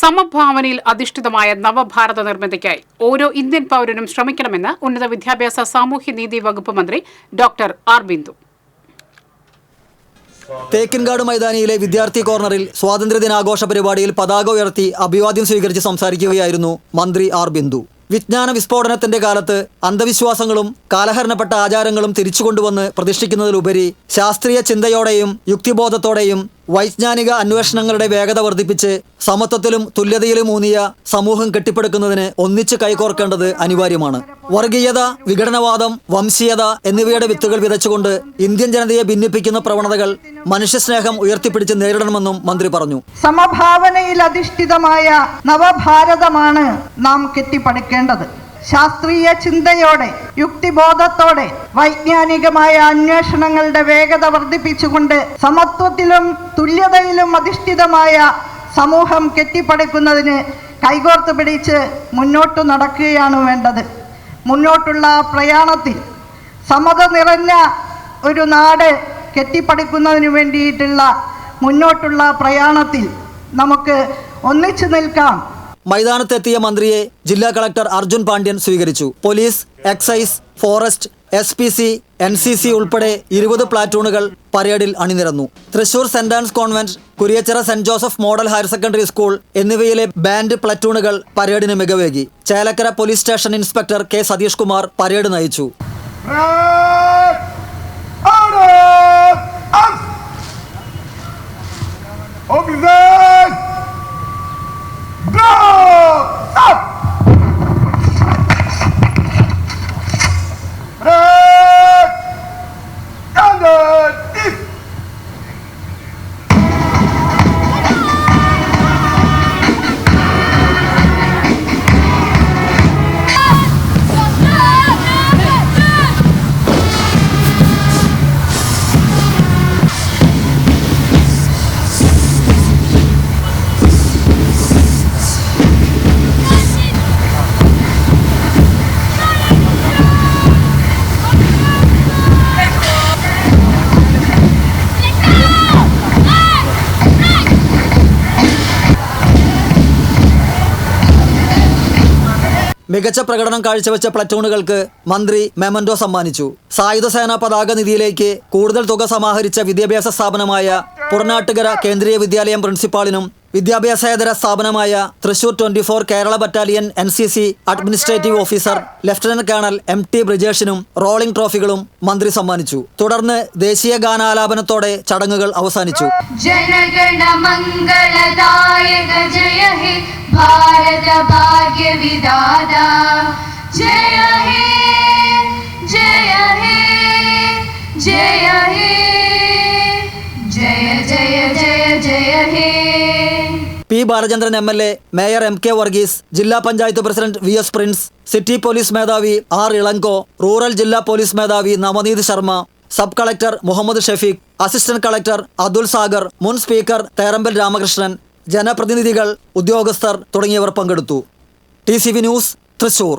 സമഭാവനയിൽ അധിഷ്ഠിതമായ നവഭാരത നിർമ്മിതിക്കായി ഓരോ ഇന്ത്യൻ പൗരനും ശ്രമിക്കണമെന്ന് ഉന്നത വിദ്യാഭ്യാസ സാമൂഹ്യ നീതി വകുപ്പ് മന്ത്രി ഡോക്ടർ ആർ ബിന്ദു. തേക്കിൻകാട് മൈതാനിയിലെ വിദ്യാർത്ഥി കോർണറിൽ സ്വാതന്ത്ര്യദിനാഘോഷ പരിപാടിയിൽ പതാക ഉയർത്തി അഭിവാദ്യം സ്വീകരിച്ച് സംസാരിക്കുകയായിരുന്നു മന്ത്രി ആർ ബിന്ദു. വിജ്ഞാന വിസ്ഫോടനത്തിന്റെ കാലത്ത് അന്ധവിശ്വാസങ്ങളും കാലഹരണപ്പെട്ട ആചാരങ്ങളും തിരിച്ചുകൊണ്ടുവന്ന് പ്രതിഷ്ഠിക്കുന്നതിലുപരി ശാസ്ത്രീയ ചിന്തയോടെയും യുക്തിബോധത്തോടെയും വൈജ്ഞാനിക അന്വേഷണങ്ങളുടെ വേഗത വർദ്ധിപ്പിച്ച് സമത്വത്തിലും തുല്യതയിലും ഊന്നിയ സമൂഹം കെട്ടിപ്പടുക്കുന്നതിന് ഒന്നിച്ച് കൈകോർക്കേണ്ടത് അനിവാര്യമാണ്. വർഗീയത വിഘടനവാദം വംശീയത എന്നിവയുടെ വിത്തുകൾ വിതച്ചുകൊണ്ട് ഇന്ത്യൻ ജനതയെ ഭിന്നിപ്പിക്കുന്ന പ്രവണതകൾ മനുഷ്യസ്നേഹം ഉയർത്തിപ്പിടിച്ച് നേരിടണമെന്നും മന്ത്രി പറഞ്ഞു. സമഭാവനയിൽ അധിഷ്ഠിതമായ നവഭാരതമാണ് നാം കെട്ടിപ്പടുക്കേണ്ടത്. ശാസ്ത്രീയ ചിന്തയോടെ യുക്തിബോധത്തോടെ വൈജ്ഞാനികമായ അന്വേഷണങ്ങളുടെ വേഗത വർദ്ധിപ്പിച്ചുകൊണ്ട് സമത്വത്തിലും തുല്യതയിലും അധിഷ്ഠിതമായ സമൂഹം കെട്ടിപ്പടുക്കുന്നതിന് കൈകോർത്ത് പിടിച്ച് മുന്നോട്ട് നടക്കുകയാണ് വേണ്ടത്. മുന്നോട്ടുള്ള പ്രയാണത്തിൽ സമത നിറഞ്ഞ ഒരു നാട് കെട്ടിപ്പടുക്കുന്നതിന് വേണ്ടിയിട്ടുള്ള മുന്നോട്ടുള്ള പ്രയാണത്തിൽ നമുക്ക് ഒന്നിച്ചു നിൽക്കാം. മൈതാനത്തെത്തിയ മന്ത്രിയെ ജില്ലാ കളക്ടർ അർജുൻ പാണ്ഡ്യൻ സ്വീകരിച്ചു. Police excise forest S P C N C C ഉൾപ്പെടെ ഇരുപത് പ്ലാറ്റൂണുകൾ പരേഡിൽ അണിനിരന്നു. Thrissur saint Anne's convent Kuriachira saint Joseph model higher secondary school എന്നിവയിലെ ബാൻഡ് പ്ലറ്റൂണുകൾ പരേഡിന് മികവേകി. Chelakkara police station inspector K Satheesh Kumar parade നയിച്ചു. Red! മികച്ച പ്രകടനം കാഴ്ചവെച്ച പ്ലറ്റൂണുകൾക്ക് മന്ത്രി മെമന്റോ സമ്മാനിച്ചു. സായുധ സേനാ പതാക നിധിയിലേക്ക് കൂടുതൽ തുക സമാഹരിച്ച വിദ്യാഭ്യാസ സ്ഥാപനമായ പുറനാട്ടുകര കേന്ദ്രീയ വിദ്യാലയം പ്രിൻസിപ്പാളിനും വിദ്യാഭ്യാസേതര സ്ഥാപനമായ Thrissur twenty four Kerala battalion N C C administrative officer lieutenant colonel M T ബ്രിജേഷിനും rolling ട്രോഫികളും മന്ത്രി സമ്മാനിച്ചു. തുടർന്ന് ദേശീയ ഗാനാലാപനത്തോടെ ചടങ്ങുകൾ അവസാനിച്ചു. ജനഗണ മംഗളദായക ജയ ഭാരത P Balachandran M L A mayor M K Varghese ജില്ലാ panchayat president V S Prince city police മേധാവി ആർ ഇളങ്കോ റൂറൽ ജില്ലാ പോലീസ് മേധാവി Navneet Sharma sub collector Muhammad Shefeeq assistant collector Athul Sagar മുൻ സ്പീക്കർ തേറമ്പൽ രാമകൃഷ്ണൻ ജനപ്രതിനിധികൾ ഉദ്യോഗസ്ഥർ തുടങ്ങിയവർ പങ്കെടുത്തു. T news Thrissur.